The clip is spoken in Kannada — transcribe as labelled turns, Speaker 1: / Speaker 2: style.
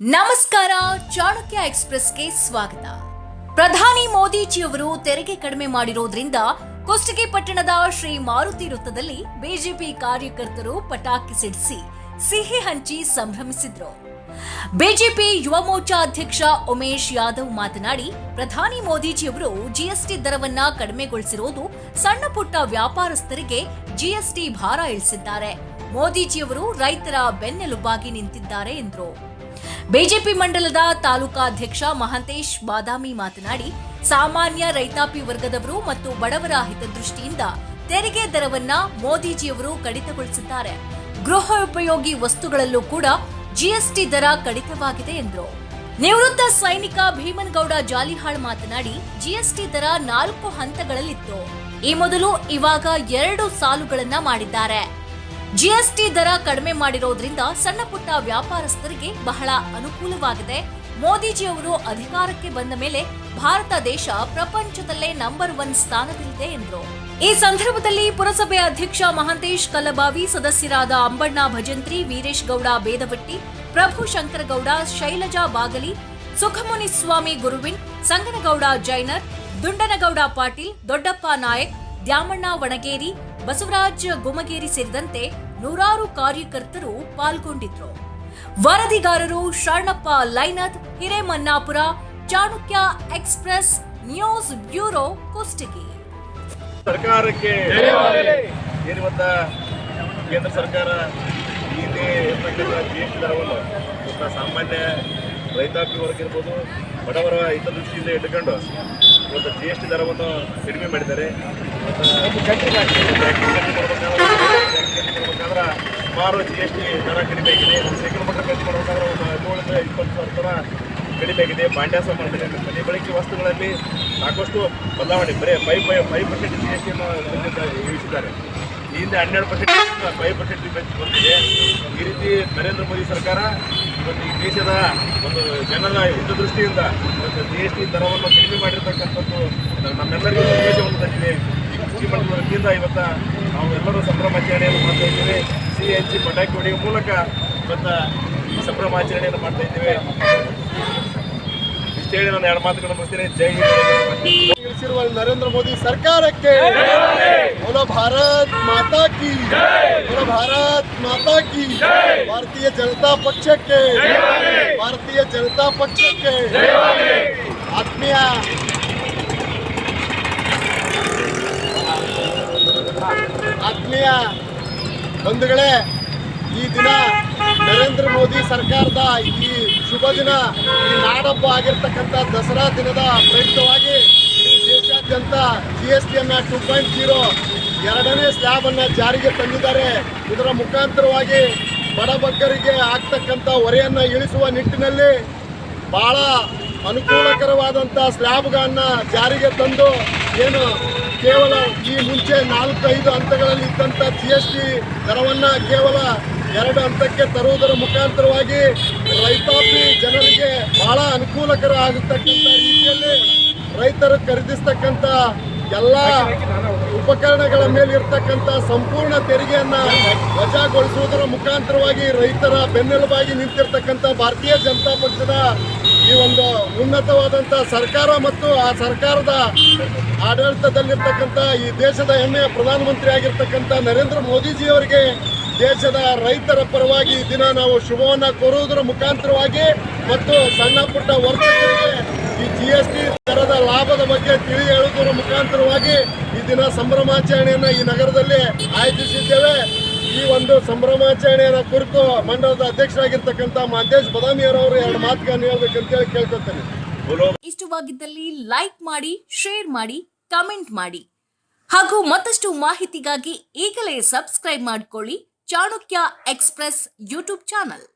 Speaker 1: ನಮಸ್ಕಾರ, ಚಾಣಕ್ಯ ಎಕ್ಸ್ಪ್ರೆಸ್ಗೆ ಸ್ವಾಗತ. ಪ್ರಧಾನಿ ಮೋದಿಜಿಯವರು ತೆರಿಗೆ ಕಡಿಮೆ ಮಾಡಿರೋದ್ರಿಂದ ಕುಷ್ಟಗಿ ಪಟ್ಟಣದ ಶ್ರೀ ಮಾರುತಿ ವೃತ್ತದಲ್ಲಿ ಬಿಜೆಪಿ ಕಾರ್ಯಕರ್ತರು ಪಟಾಕಿ ಸಿಡಿಸಿ ಸಿಹಿ ಹಂಚಿ ಸಂಭ್ರಮಿಸಿದ್ರು. ಬಿಜೆಪಿ ಯುವ ಮೋರ್ಚಾ ಅಧ್ಯಕ್ಷ ಉಮೇಶ್ ಯಾದವ್ ಮಾತನಾಡಿ, ಪ್ರಧಾನಿ ಮೋದಿಜಿಯವರು ಜಿಎಸ್ಟಿ ದರವನ್ನ ಕಡಿಮೆಗೊಳಿಸಿರುವುದು ಸಣ್ಣ ಪುಟ್ಟ ವ್ಯಾಪಾರಸ್ಥರಿಗೆ ಜಿಎಸ್ಟಿ ಭಾರ ಇಳಿಸಿದ್ದಾರೆ. ಮೋದಿಜಿಯವರು ರೈತರ ಬೆನ್ನೆಲುಬಾಗಿ ನಿಂತಿದ್ದಾರೆ ಎಂದರು. ಬಿಜೆಪಿ ಮಂಡಲದ ತಾಲೂಕಾಧ್ಯಕ್ಷ ಮಹಾಂತೇಶ್ ಬಾದಾಮಿ ಮಾತನಾಡಿ, ಸಾಮಾನ್ಯ ರೈತಾಪಿ ವರ್ಗದವರು ಮತ್ತು ಬಡವರ ಹಿತದೃಷ್ಟಿಯಿಂದ ತೆರಿಗೆ ದರವನ್ನ ಮೋದಿಜಿಯವರು ಕಡಿತಗೊಳಿಸಿದ್ದಾರೆ. ಗೃಹ ಉಪಯೋಗಿ ವಸ್ತುಗಳಲ್ಲೂ ಕೂಡ ಜಿಎಸ್ಟಿ ದರ ಕಡಿತವಾಗಿದೆ ಎಂದರು. ನಿವೃತ್ತ ಸೈನಿಕ ಭೀಮನ್ಗೌಡ ಜಾಲಿಹಾಳ್ ಮಾತನಾಡಿ, ಜಿಎಸ್ಟಿ ದರ ನಾಲ್ಕು ಹಂತಗಳಲ್ಲಿತ್ತು. ಈ ಮೊದಲು ಇವಾಗ ಎರಡು ಸಾಲುಗಳನ್ನ ಮಾಡಿದ್ದಾರೆ. ಜಿಎಸ್ಟಿ ದರ ಕಡಿಮೆ ಮಾಡಿರೋದ್ರಿಂದ ಸಣ್ಣ ಪುಟ್ಟ ವ್ಯಾಪಾರಸ್ಥರಿಗೆ ಬಹಳ ಅನುಕೂಲವಾಗಿದೆ. ಮೋದಿಜಿಯವರು ಅಧಿಕಾರಕ್ಕೆ ಬಂದ ಮೇಲೆ ಭಾರತ ದೇಶ ಪ್ರಪಂಚದಲ್ಲೇ ನಂಬರ್ ಒನ್ ಸ್ಥಾನದಲ್ಲಿದೆ ಎಂದರು. ಈ ಸಂದರ್ಭದಲ್ಲಿ ಪುರಸಭೆ ಅಧ್ಯಕ್ಷ ಮಹಾಂತೇಶ್ ಕಲ್ಲಬಾವಿ, ಸದಸ್ಯರಾದ ಅಂಬಣ್ಣ ಭಜಂತ್ರಿ, ವೀರೇಶ್ ಗೌಡ ಬೇದವಟ್ಟಿ, ಪ್ರಭು ಶಂಕರಗೌಡ, ಶೈಲಜಾ ಬಾಗಲಿ, ಸುಖಮುನಿ ಸ್ವಾಮಿ ಗುರುವಿನ್ ಸಂಗನಗೌಡ ಜೈನರ್, ದುಂಡನಗೌಡ ಪಾಟೀಲ್, ದೊಡ್ಡಪ್ಪ ನಾಯಕ್ ದ್ಯಾಮಣ್ಣ ವಣಗೇರಿ ಬಸವರಾಜ್ ಗುಮಗೇರಿ ಸೇರಿದಂತೆ ನೂರಾರು ಕಾರ್ಯಕರ್ತರು ಪಾಲ್ಗೊಂಡಿದ್ರು. ವರದಿಗಾರರು Sharanappa ಲೈನತ್ Hiremannapura Chanakya express news bureau Kushtagi.
Speaker 2: ಸರ್ಕಾರಕ್ಕೆ ಏನಿವತ್ತ ಕೇಂದ್ರ ಸರ್ಕಾರ ಇಲ್ಲಿ ಇರ್ತಕ್ಕಂಥ ಜಿ ಎಸ್ ಟಿ ದರವನ್ನು ಸಾಮಾನ್ಯ ರೈತಾಪಿ ವರ್ಗ ಇರ್ಬೋದು ಬಡವರ ಹಿತದೃಷ್ಟಿಯಿಂದ ಇಟ್ಕೊಂಡು ಇವತ್ತು ಜಿ ಎಸ್ ಟಿ ದರವನ್ನು ಕಡಿಮೆ ಮಾಡಿದ್ದಾರೆ. ಸುಮಾರು ಜಿ ಎಸ್ ಟಿ ದರ ಕಡಿಮೆ ಆಗಿದೆ. ಸೈಕಲ್ ಮಟ್ಟ ಖರ್ಚು ಮಾಡಬೇಕಾದ್ರೆ ಒಂದು ಹದಿನೇಳರಿಂದ ಇಪ್ಪತ್ತು ಸಾವಿರ ಥರ ಕಡಿಮೆ ಆಗಿದೆ. ಬಾಂಡ್ಯಾಸ ಮಾಡಿದೆ ಮನೆ ಬಳಕೆ ವಸ್ತುಗಳಲ್ಲಿ ಸಾಕಷ್ಟು ಬದಲಾವಣೆ, ಬರೀ five five five percent G S ಟಿಯನ್ನು ಇಳಿಸಿದ್ದಾರೆ ಈ ಹಿಂದೆ ಹನ್ನೆರಡು ಪರ್ಸೆಂಟ್ ಫೈವ್ ಪರ್ಸೆಂಟ್ ಬಂದಿದೆ. ಈ ರೀತಿ ನರೇಂದ್ರ ಮೋದಿ ಸರ್ಕಾರ ಇವತ್ತು ಈ ದೇಶದ ಒಂದು ಜನರ ಹಿತದೃಷ್ಟಿಯಿಂದ ಇವತ್ತು ಜಿ ಎಸ್ ಟಿ ದರವನ್ನು ಕಡಿಮೆ ಮಾಡಿರ್ತಕ್ಕಂಥದ್ದು ನಮ್ಮೆಲ್ಲರಿಗೂ ಸಂದೇಶವನ್ನು ತಂದಿದೆ ಈ ಕೃಷಿ ಮಂಡಳಿ ವತಿಯಿಂದ ಇವತ್ತು ನಾವು ಎಲ್ಲರೂ ಸಂಭ್ರಮಾಚರಣೆಯನ್ನು ಮಾಡ್ತಾ ಇದ್ದೇವೆ. ಎನ್ ಜಿ ಪಟಾಕಿ ಹೊಡೆಯುವ ಮೂಲಕ ಇವತ್ತು ಈ ಸಂಭ್ರಮಾಚರಣೆಯನ್ನು ಮಾಡ್ತಾ ಇದ್ದೇವೆ. ಹೇಳಿ ನಾನು ಎರಡು ಮಾತುಗಳನ್ನು ಬರ್ತೀನಿ ಜೈ
Speaker 3: ತಿಳಿಸಿರುವ ನರೇಂದ್ರ ಮೋದಿ ಸರ್ಕಾರಕ್ಕೆ ಬೋಲ ಭಾರತ್ ಮಾತಾ ಕಿ. ಬೋಲ ಭಾರತ್ ಮಾತಾ ಕಿ. ಭಾರತೀಯ ಜನತಾ ಪಕ್ಷಕ್ಕೆ. ಭಾರತೀಯ ಜನತಾ ಪಕ್ಷಕ್ಕೆ. ಆತ್ಮೀಯ ಆತ್ಮೀಯ ಬಂಧುಗಳೇ ಈ ದಿನ ನರೇಂದ್ರ ಮೋದಿ ಸರ್ಕಾರದ ಈ ಶುಭ ದಿನ. ಈ ನಾಡಹಬ್ಬ ಆಗಿರ್ತಕ್ಕಂಥ ದಸರಾ ದಿನದ ಪ್ರಯುಕ್ತವಾಗಿ ದೇಶಾದ್ಯಂತ ಜಿ ಎಸ್ ಟಿಯನ್ನು ಟೂ ಪಾಯಿಂಟ್ ಜೀರೋ ಎರಡನೇ ಸ್ಲ್ಯಾಬನ್ನು ಜಾರಿಗೆ ತಂದಿದ್ದಾರೆ. ಇದರ ಮುಖಾಂತರವಾಗಿ ಬಡಬಗ್ಗರಿಗೆ ಆಗ್ತಕ್ಕಂಥ ಹೊರೆಯನ್ನು ಇಳಿಸುವ ನಿಟ್ಟಿನಲ್ಲಿ ಬಹಳ ಅನುಕೂಲಕರವಾದಂಥ ಸ್ಲ್ಯಾಬ್ಗಳನ್ನು ಜಾರಿಗೆ ತಂದು ಏನು ಕೇವಲ ಈ ಮುಂಚೆ ನಾಲ್ಕೈದು ಹಂತಗಳಲ್ಲಿ ಇದ್ದಂಥ ಜಿ ಎಸ್ ಟಿ ದರವನ್ನು ಕೇವಲ ಎರಡು ಹಂತಕ್ಕೆ ತರುವುದರ ಮುಖಾಂತರವಾಗಿ ರೈತಾಪಿ ಜನರಿಗೆ ಬಹಳ ಅನುಕೂಲಕರ ಆಗತಕ್ಕಂಥ ರೈತರು ಖರೀದಿಸ್ತಕ್ಕಂಥ ಎಲ್ಲ ಉಪಕರಣಗಳ ಮೇಲೆ ಇರ್ತಕ್ಕಂಥ ಸಂಪೂರ್ಣ ತೆರಿಗೆಯನ್ನ ವಜಾಗೊಳಿಸುವುದರ ಮುಖಾಂತರವಾಗಿ ರೈತರ ಬೆನ್ನೆಲುಬಾಗಿ ನಿಂತಿರ್ತಕ್ಕಂಥ ಭಾರತೀಯ ಜನತಾ ಪಕ್ಷದ ಈ ಒಂದು ಉನ್ನತವಾದಂಥ ಸರ್ಕಾರ ಮತ್ತು ಆ ಸರ್ಕಾರದ ಆಡಳಿತದಲ್ಲಿರ್ತಕ್ಕಂಥ ಈ ದೇಶದ ಹೆಮ್ಮೆಯ ಪ್ರಧಾನಮಂತ್ರಿ ಆಗಿರ್ತಕ್ಕಂಥ ನರೇಂದ್ರ ಮೋದಿಜಿಯವರಿಗೆ ದೇಶದ ರೈತರ ಪರವಾಗಿ ಈ ದಿನ ನಾವು ಶುಭವನ್ನು ಕೋರುವುದರ ಮುಖಾಂತರವಾಗಿ ಮತ್ತು ಸಣ್ಣ ಪುಟ್ಟ ವರ್ತಕರಿಗೆ ಈ ಜಿ ಎಸ್ ಟಿ ದರದ ಲಾಭದ ಬಗ್ಗೆ ತಿಳಿ ಹೇಳುವುದರ ಮುಖಾಂತರವಾಗಿ ಈ ದಿನ ಸಂಭ್ರಮಾಚರಣೆಯನ್ನ ಈ ನಗರದಲ್ಲಿ ಆಯೋಜಿಸಿದ್ದೇವೆ. ಈ ಒಂದು ಸಂಭ್ರಮಾಚರಣೆಯ ಕುರಿತು ಮಂಡಲದ ಅಧ್ಯಕ್ಷರಾಗಿರ್ತಕ್ಕಂಥ ಮಹಂತೇಶ್ ಬದಾಮಿಯರವರು ಎರಡು ಮಾತುಗಳನ್ನು ಹೇಳ್ಬೇಕಂತೇಳಿ ಕೇಳ್ಕೊತೇನೆ.
Speaker 1: ಇಷ್ಟವಾಗಿದ್ದಲ್ಲಿ ಲೈಕ್ ಮಾಡಿ ಶೇರ್ ಮಾಡಿ ಕಮೆಂಟ್ ಮಾಡಿ. ಹಾಗೂ ಮತ್ತಷ್ಟು ಮಾಹಿತಿಗಾಗಿ ಈಗಲೇ ಸಬ್ಸ್ಕ್ರೈಬ್ ಮಾಡಿಕೊಳ್ಳಿ. Chanakya express YouTube channel